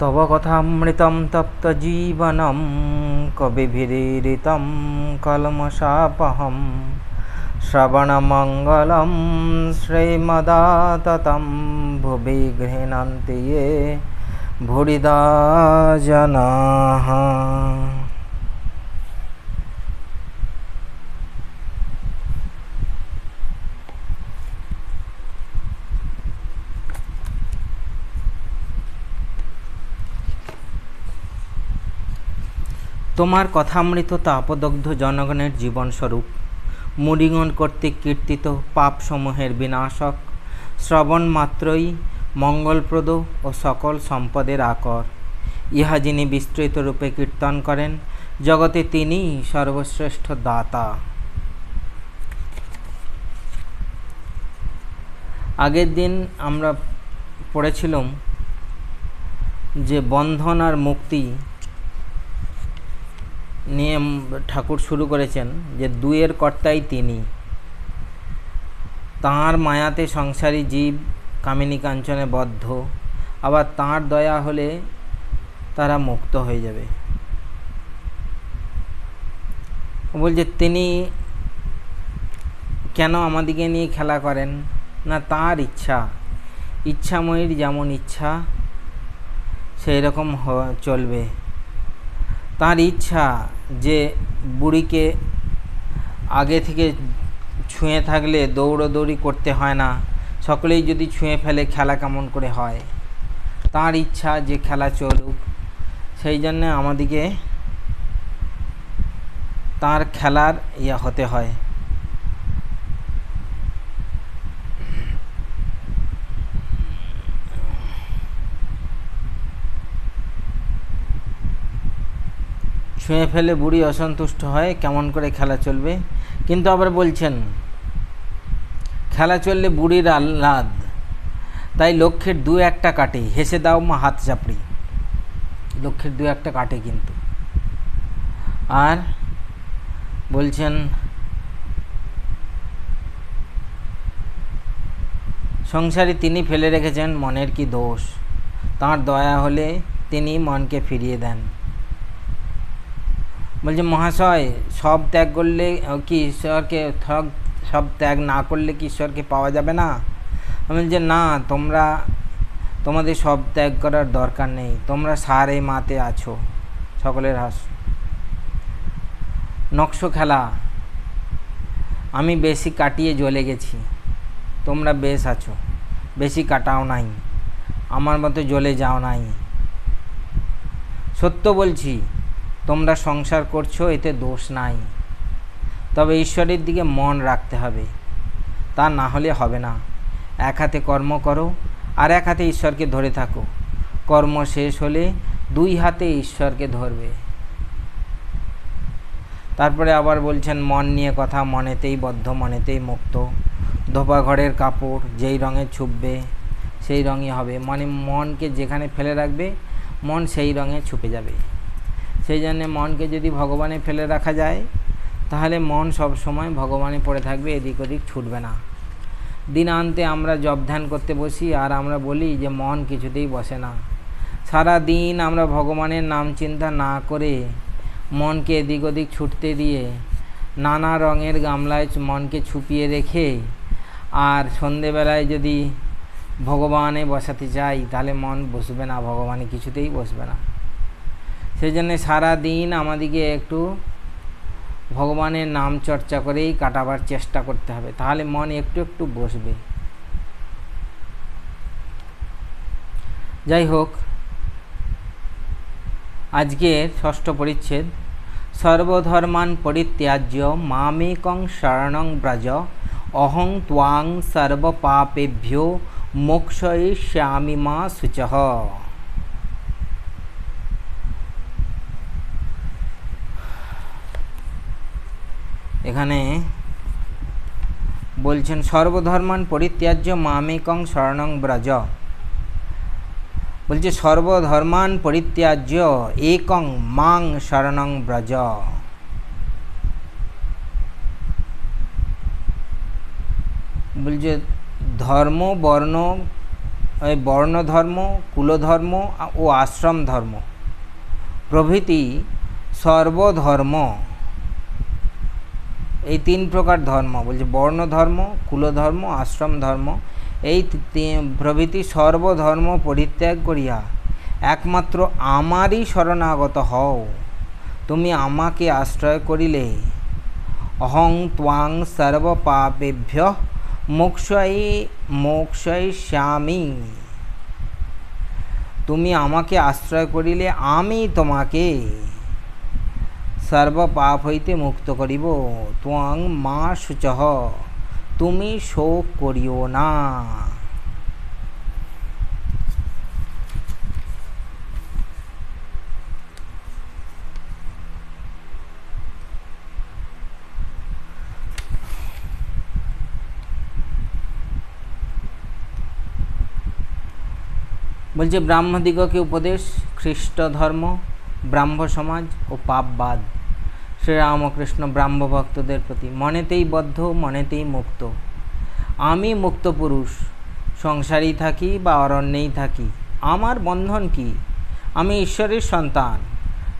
তব কথামৃতম তপ্ত তপ্তজীবনম কবিভিরীরিতম কলমশাপহম শ্রবণমঙ্গলম শ্রীমদাততম ভুবি গৃহণন্তি ইয়ে ये ভুরিদা জনাः তোমার কথামৃত তাপদগ্ধ জনগণের জীবনস্বরূপ মুড়িগণ কর্তৃক কীর্তিত পাপসমূহের বিনাশক, শ্রবণ মাত্রই মঙ্গলপ্রদ ও সকল সম্পদের আকর। ইহা যিনি বিস্তৃত রূপে কীর্তন করেন, জগতে তিনিই সর্বশ্রেষ্ঠ দাতা। আগের দিন আমরা পড়েছিলাম যে বন্ধন আর মুক্তি নিয়ে ঠাকুর শুরু করেছেন যে দুয়ের কর্তাই তিনি। তাঁর মায়াতে সংসারী জীব কামিনী কাঞ্চনে বদ্ধ, আবার তাঁর দয়া হলে তারা মুক্ত হয়ে যাবে। বলছে, তিনি কেন আমাদিকে নিয়ে খেলা করেন? না তার ইচ্ছা। ইচ্ছাময়ীর যেমন ইচ্ছা সেই রকম চলবে। তার ইচ্ছা যে বুড়িকে আগে থেকে ছুঁয়ে থাকলে দৌড়োদৌড়ি করতে হয় না, সকলেই যদি ছুঁয়ে ফেলে খেলা কেমন করে হয়। তার ইচ্ছা যে খেলা চলুক, সেই জন্যে আমাদেরকে তার খেলার ইয়া হতে হয়। ছুঁয়ে ফেলে বুড়ি অসন্তুষ্ট হয়, কেমন করে খেলা চলবে? কিন্তু আবার বলছেন, খেলা চললে বুড়ির আহ্লাদ। তাই লক্ষ্যের দু একটা কাটে, হেসে দাও মা হাত চাপড়ি। লক্ষ্যের দু একটা কাটে কিন্তু। আর বলছেন, সংসারে তিনি ফেলে রেখেছেন মনের কি দোষ? তাঁর দয়া হলে তিনি মনকে ফিরিয়ে দেন। বলছে, মহাশয়, সব ত্যাগ করলে কি ঈশ্বরকে সব ত্যাগ না করলে কি ঈশ্বরকে পাওয়া যাবে না? আমি বলছি, না, তোমরা, তোমাদের সব ত্যাগ করার দরকার নেই। তোমরা সারে মাতে আছো সকলের হাস নকশ খেলা। আমি বেশি কাটিয়ে জ্বলে গেছি। তোমরা বেশ আছো। বেশি কাটাও নাই। আমার মতো জ্বলে যাও নাই। সত্য বলছি তোমরা সংসার করছ, এতে দোষ নাই। তবে ঈশ্বরের দিকে মন রাখতে হবে। তা না হলে হবে না। এক হাতে কর্ম করো, আর এক হাতে ঈশ্বরকে ধরে থাকো। কর্ম শেষ হলে দুই হাতে ঈশ্বরকে ধরবে। তারপরে আবার বলছেন, মন নিয়ে কথা, মনেতেই বদ্ধ, মনেতেই মুক্ত। ধোপা ঘরের কাপড়, যেই রঙে ছুপবে, সেই রঙই হবে। মানে মনকে যেখানে ফেলে রাখবে, মন সেই রঙে ছুপে যাবে। সেই জন্যে মনকে যদি ভগবানে ফেলে রাখা যায়, তাহলে মন সব সময় ভগবানে পড়ে থাকবে, এদিক ওদিক ছুটবে না। দিনান্তে আমরা জব ধ্যান করতে বসি, আর আমরা বলি যে মন কিছুতেই বসে না। সারা দিন আমরা ভগবানের নাম চিন্তা না করে মনকে এদিক ওদিক ছুটতে দিয়ে নানা রঙের গামলায় মনকে ছুপিয়ে রেখে, আর সন্ধেবেলায় যদি ভগবানে বসাতে চাই, তাহলে মন বসবে না, ভগবানে কিছুতেই বসবে না। সেই জন্যে সারাদিন আমাদিকে একটু ভগবানের নাম চর্চা করেই কাটাবার চেষ্টা করতে হবে, তাহলে মন একটু একটু বসবে। যাই হোক, আজকের ষষ্ঠ পরিচ্ছেদ, সর্বধর্মান পরিত্যাজ্য মামেকং শরণং ব্রজ, অহং ত্বাং সর্বপাপেভ্যো মোক্ষয়িষ্যামি মা শুচহ এখানে বলছেন, সর্বধর্মান পরিত্যাজ্য মামেকং শরণং ব্রজ। বলছে, সর্বধর্মান পরিত্যাজ্য একং মাং শরণং ব্রজ। বলছে, ধর্ম, বর্ণ ওই বর্ণধর্ম, কুলধর্ম ও আশ্রম ধর্ম প্রভৃতি সর্বধর্ম। এই তিন প্রকার ধর্ম, বলছে বর্ণ ধর্ম কুলধর্ম আশ্রম ধর্ম, এই প্রভৃতি সর্বধর্ম পরিত্যাগ করিয়া একমাত্র আমারই শরণাগত হও। তুমি আমাকে আশ্রয় করিলে। অহং ত্বাং সর্বপাপেভ্য মোক্ষই মোক্ষয়িষ্যামি তুমি আমাকে আশ্রয় করিলে আমি তোমাকে। সর্বপাপ হইতে মুক্ত করিব। ত্বং মা শুচহ তুমি শোক করিও না। বলছে, ব্রাহ্মদিগকে উপদেশ খ্রিস্ট ধর্ম ব্রাহ্ম সমাজ ও পাপবাদ শ্রীরামকৃষ্ণ ব্রাহ্ম ভক্তদের প্রতি মনেতেই বদ্ধ, মনেতেই মুক্ত। আমি মুক্ত পুরুষ সংসারেই থাকি বা অরণ্যেই থাকি। আমার বন্ধন কি? আমি ঈশ্বরের সন্তান,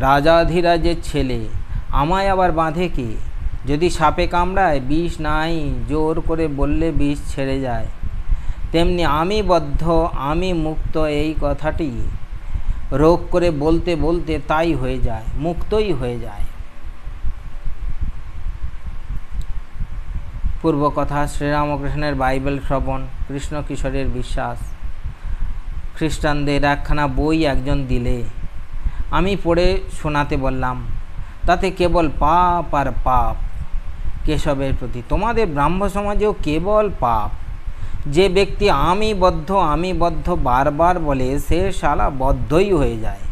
রাজাধিরাজের ছেলে। আমায় আবার বাঁধে কে? যদি সাপে কামড়ায়, বিষ নাই, জোর করে বললে বিষ ছেড়ে যায়। তেমনি আমি বদ্ধ, আমি মুক্ত এই কথাটি রোগ করে বলতে বলতে তাই হয়ে যায়, মুক্তই হয়ে যায়। পূর্ব কথা শ্রীরামকৃষ্ণের বাইবেল শ্রবণ কৃষ্ণ কিশোরের বিশ্বাস। খ্রিস্টানদের একখানা বই একজন দিলে। আমি পড়ে শোনাতে বললাম, তাতে কেবল পাপ আর পাপ। কেশবের প্রতি তোমাদের ব্রাহ্ম সমাজেও কেবল পাপ। যে ব্যক্তি আমি বদ্ধ আমি বদ্ধ বারবার বলে সে শালা বদ্ধই হয়ে যায়।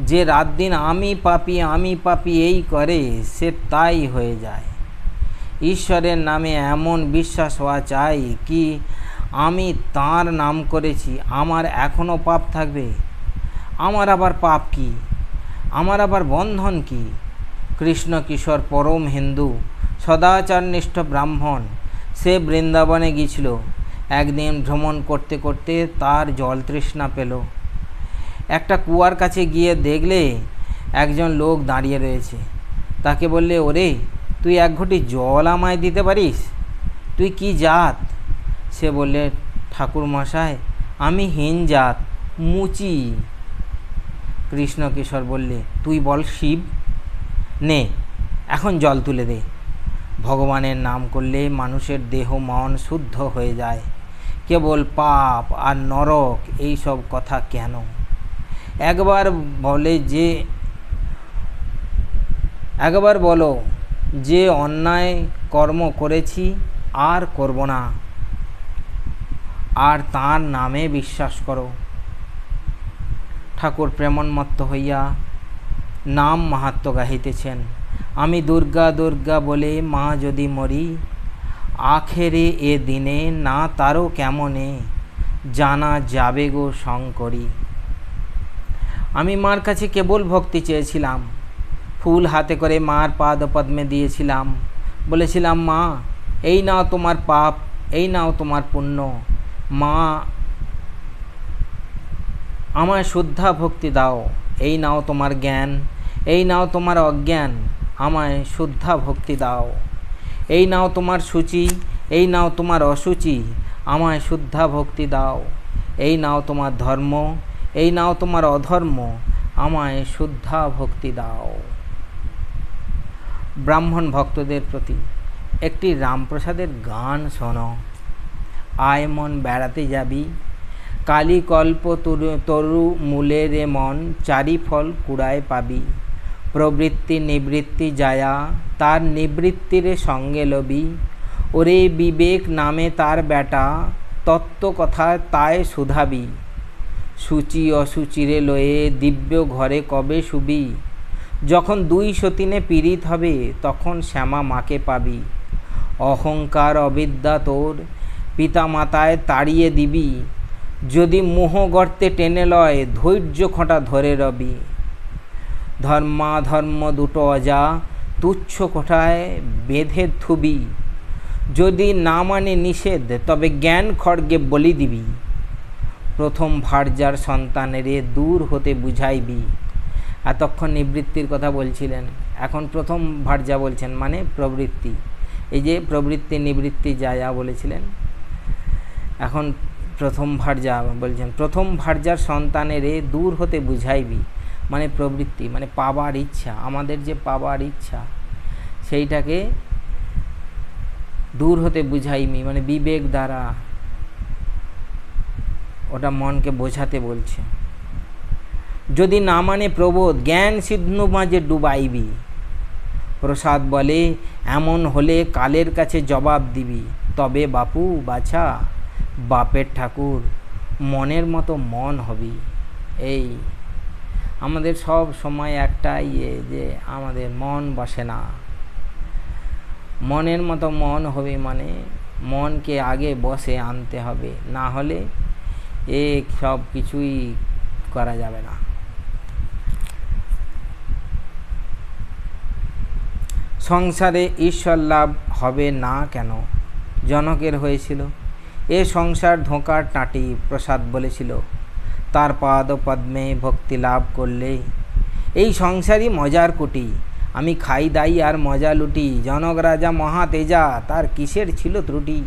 যে রাত দিন আমি পাপি আমি পাপি এই করে সে তাই হয়ে যায়। ঈশ্বরের নামে এমন বিশ্বাস হওয়া চাই কি আমি তার নাম করেছি, আমার এখনও পাপ থাকবে। আমার আবার পাপ কি? আমার আবার বন্ধন কি? কৃষ্ণ কিশোর পরম হিন্দু সদাচারনিষ্ঠ ব্রাহ্মণ সে বৃন্দাবনে গিয়েছিল। একদিন ভ্রমণ করতে করতে তার জল তৃষ্ণা পেল। একটা কুয়ার কাছে গিয়ে দেখলে একজন লোক দাঁড়িয়ে রয়েছে। তাকে বললে, ওরে, তুই এক ঘটি জল আমায় দিতে পারিস? তুই কি জাত? সে বললে, ঠাকুর মশাই আমি হীন জাত, মুচি। কৃষ্ণ কিশোর বললে, তুই বল শিব? নে, এখন জল তুলে দে। ভগবানের নাম করলে মানুষের দেহ মন শুদ্ধ হয়ে যায়। কেবল পাপ আর নরক, এই সব কথা কেন? একবার বলে যে, একবার বলো যে, অন্যায় কর্ম করেছি, আর করব না। আর তার নামে বিশ্বাস করো। ঠাকুর প্রেমন্মত্ত হইয়া নাম মাহাত্ম গাহিতেছেন। আমি দুর্গা দুর্গা বলে মা যদি মরি, আখেরে এ দিনে না তারও কেমনে জানা যাবে গো শঙ্করী। আমি মার কাছে কেবল ভক্তি চেয়েছিলাম, ফুল হাতে করে মার পাদ পদ্মে দিয়েছিলাম। বলেছিলাম, মা, এই নাও তোমার পাপ, এই নাও তোমার পুণ্য। মা, আমায় শুদ্ধা ভক্তি দাও। এই নাও তোমার জ্ঞান, এই নাও তোমার অজ্ঞান। আমায় শুদ্ধা ভক্তি দাও। এই নাও তোমার সূচি, এই নাও তোমার অসুচি, আমায় শুদ্ধা ভক্তি দাও। এই নাও তোমার ধর্ম, এই নাও তোমার অধর্ম, আমায় শুদ্ধা ভক্তি দাও। ব্রাহ্মণ ভক্তদের প্রতি একটি রামপ্রসাদের গান শোনো। আয় মন বেড়াতে যাবি, কালীকল্প তরু তরু মূলে রে মন চারি ফল কুড়ায় পাবি। প্রবৃত্তি নিবৃত্তি যায়া তার নিবৃত্তিরে সঙ্গে লবি ওরে বিবেক নামে তার বেটা তত্ত্ব কথায় তায় শুধাবি সূচি অসুচিরে লয়ে দিব্য ঘরে কবে শুবি? যখন দুই সতীনে পীড়িত হবে, তখন শ্যামা মাকে পাবি। অহংকার অবিদ্যা তোর, পিতামাতায় তাড়িয়ে দিবি। যদি মোহ গর্তে টেনে লয়, ধৈর্য খোঁটা ধরে রবি। ধর্মাধর্ম দুটো অজা, তুচ্ছ কোঠায় বেঁধে থুবি যদি না মানে নিষেধ, তবে জ্ঞান খড়গে বলি দিবি। প্রথম ভার্যার সন্তানেরে দূর হতে বুঝাইবি। এতক্ষণ নিবৃত্তির কথা বলছিলেন। এখন প্রথম ভার্যা বলছেন মানে প্রবৃত্তি। এই যে প্রবৃত্তি, নিবৃত্তি যায়া বলেছিলেন, এখন প্রথম ভার্যা বলছেন, প্রথম ভার্যার সন্তানেরে দূর হতে বুঝাইবি। মানে প্রবৃত্তি মানে পাবার ইচ্ছা, আমাদের যে পাবার ইচ্ছা, সেইটাকে দূর হতে বুঝাইমি মানে বিবেক দ্বারা ওটা মনকে বোঝাতে বলছে। যদি না মানে প্রবোধ, জ্ঞান সিদ্ধ মাঝে ডুবাইবি। প্রসাদ বলে, এমন হলে কালের কাছে জবাব দিবি। তবে বাপু, বাছা, বাপের ঠাকুর, মনের মতো মন হবি। এই আমাদের সব সময় একটা ইয়ে যে আমাদের মন বসে না। মনের মতো মন হবে মানে মনকে আগে বসে আনতে হবে, না হলে এ সব কিছুই করা যাবে না। সংসারে ঈশ্বর লাভ হবে না কেন? জনকের হয়েছিল। এ সংসার ধোঁকার টাঁটি প্রসাদ বলেছিল। তার পাদ পদ্মে ভক্তি লাভ করলে। এই সংসারই মজার কুটি। আমি খাই দাই আর মজা লুটি। জনক রাজা মহা তেজা তার কিসের ছিল ত্রুটি?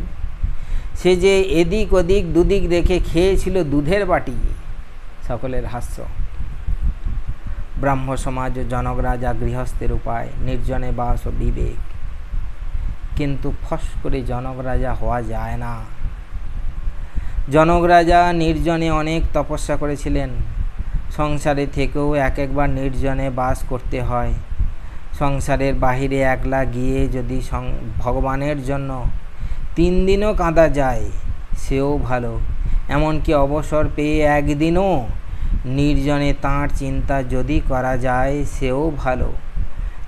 সে যে এদিক ওদিক দুদিক দেখে খেয়েছিল দুধের বাটি। সকলের হাস্য। ব্রাহ্ম সমাজ ও জনক রাজা গৃহস্থের উপায়, নির্জনে বাস ও বিবেক। কিন্তু ফস করে জনক রাজা হওয়া যায় না। জনক রাজা নির্জনে অনেক তপস্যা করেছিলেন। সংসারে থেকেও এক একবার নির্জনে বাস করতে হয়। সংসারের বাহিরে একলা গিয়ে যদি ভগবানের জন্য তিন দিনও কাঁদা যায়, সেও ভালো। এমনকি অবসর পেয়ে একদিনও নির্জনে তাঁর চিন্তা যদি করা যায়, সেও ভালো।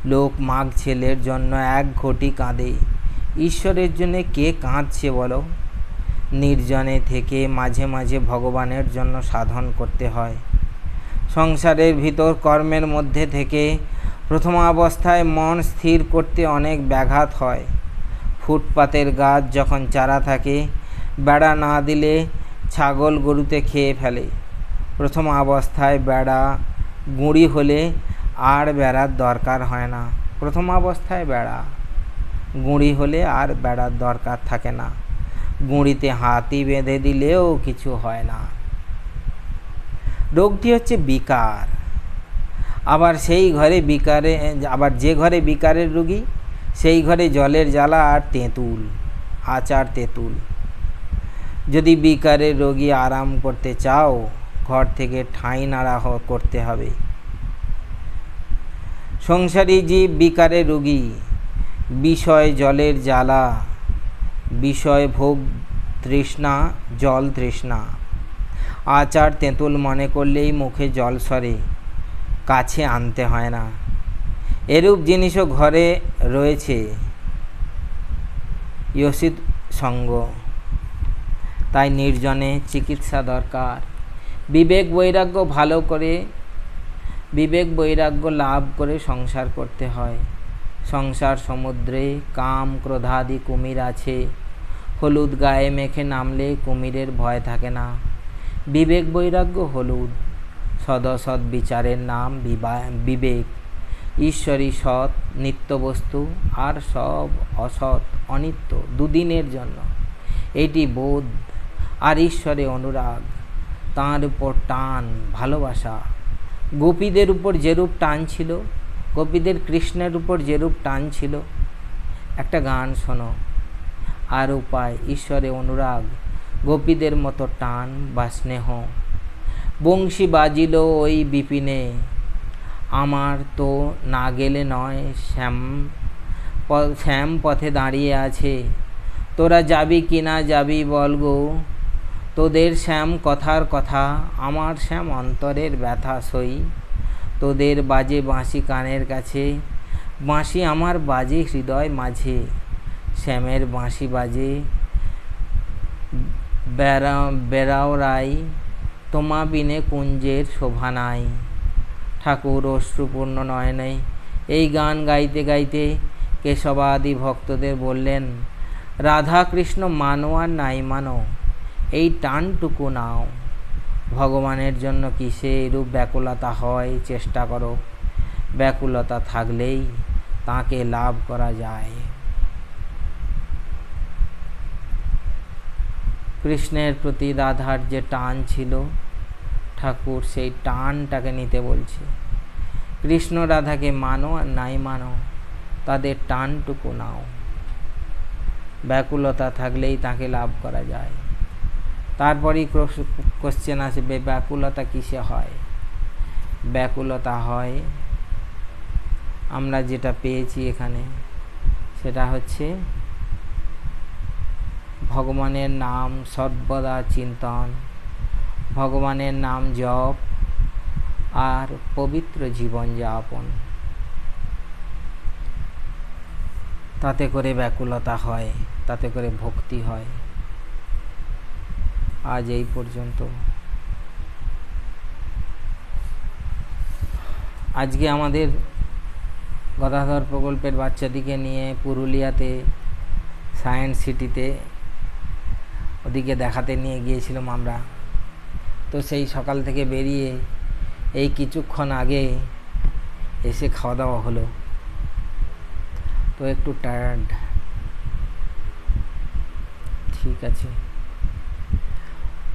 লোক মাঘ ছেলের জন্য এক ঘটি কাঁদে। ঈশ্বরের জন্য কে কাঁদছে বলো? নির্জনে থেকে মাঝে মাঝে ভগবানের জন্য সাধন করতে হয়। সংসারের ভিতর কর্মের মধ্যে থেকে প্রথমাবস্থায় মন স্থির করতে অনেক ব্যাঘাত হয়। ফুটপাতের গাছ যখন চারা থাকে, বেড়া না দিলে ছাগল গরুতে খেয়ে ফেলে। প্রথম অবস্থায় বেড়া গুঁড়ি হলে আর বেড়ার দরকার হয় না। প্রথম অবস্থায় বেড়া গুঁড়ি হলে আর বেড়ার দরকার থাকে না। গুঁড়িতে হাতি বেঁধে দিলেও কিছু হয় না। রোগটি হচ্ছে বিকার। আবার সেই ঘরে বিকারে, আবার যে ঘরে বিকারের রুগী, সেই ঘরে জলের জ্বালা আর তেঁতুল, আচার তেঁতুল। যদি বিকারের রোগী আরাম করতে চাও, ঘর থেকে ঠাঁই নাড়া করতে হবে। সংসারী জীব বিকারে রোগী, বিষয় জলের জ্বালা বিষয় ভোগ তৃষ্ণা, জল তৃষ্ণা। আচার তেঁতুল মনে করলেই মুখে জল সরে, কাছে আনতে হয় না। এরূপ জিনিসও ঘরে রয়েছে ইয়সিত সঙ্গ। তাই নির্জনে চিকিৎসা দরকার। বিবেক বৈরাগ্য ভালো করে, বিবেক বৈরাগ্য লাভ করে সংসার করতে হয়। সংসার সমুদ্রে কাম ক্রোধাদি কুমির আছে। হলুদ গায়ে মেখে নামলে কুমিরের ভয় থাকে না। বিবেক বৈরাগ্য হলুদ। সদসৎ বিচারের নাম বিবেক। ঈশ্বরী সৎ, নিত্যবস্তু আর সব অসৎ, অনিত্য দুদিনের জন্য। এটি বোধ আর ঈশ্বরে অনুরাগ। তাঁর উপর টান, ভালোবাসা। গোপীদের উপর যেরূপ টান ছিল গোপীদের কৃষ্ণের উপর যেরূপ টান ছিল, একটা গান শোনো। আর উপায়, ঈশ্বরে অনুরাগ, গোপীদের মতো টান বা স্নেহ। বংশী বাজিল ওই বিপিনে, আমার তো না গেলে নয় শ্যাম শ্যাম পথে দাঁড়িয়ে আছে। তোরা যাবি কি না যাবি বল গো, তোদের শ্যাম কথার কথা, আমার শ্যাম অন্তরের ব্যথা সই। তোদের বাজে বাঁশি কানের কাছে, বাঁশি আমার বাজে হৃদয় মাঝে। শ্যামের বাঁশি বাজে, বেড়া, বেড়াও রাই তোমা বিনে কুঞ্জের শোভা নাই। ঠাকুর অশ্রুপূর্ণ নয়নে এই গান গাইতে গাইতে কেশবাদি ভক্তদের বললেন রাধা কৃষ্ণ মানো আর নাই মানো, এই টানটুকু নাও। ভগবানের জন্য কিসে এরূপ ব্যাকুলতা হয়? চেষ্টা করো। ব্যাকুলতা থাকলেই তাকে লাভ করা যায়। কৃষ্ণের প্রতি রাধার যে টান ছিল, ঠাকুর সেই টানটাকে নিতে বলছে। কৃষ্ণ রাধাকে মানো আর নাই মানো, তাদের টানটুকু নাও। ব্যাকুলতা থাকলেই তাকে লাভ করা যায়। তারপরেই কোশ্চেন আসবে ব্যাকুলতা কিসে হয়? ব্যাকুলতা হয়, আমরা যেটা পেয়েছি এখানে, সেটা হচ্ছে ভগবানের নাম সর্বদা চিন্তন। ভগবানের নাম জপ আর পবিত্র জীবন যাপন। তাতে করে ব্যাকুলতা হয়, তাতে করে ভক্তি হয়। আজ এই পর্যন্ত। আজকে আমাদের গদাধর প্রকল্পের বাচ্চাদিকে নিয়ে পুরুলিয়াতে, সায়েন্স সিটিতে, ওদিকে দেখাতে নিয়ে গিয়েছিলাম আমরা। তো সেই সকাল থেকে বেরিয়ে এই কিছুক্ষণ আগে এসে খাওয়া দাওয়া হলো। তো একটু টায়ার্ড ঠিক আছে।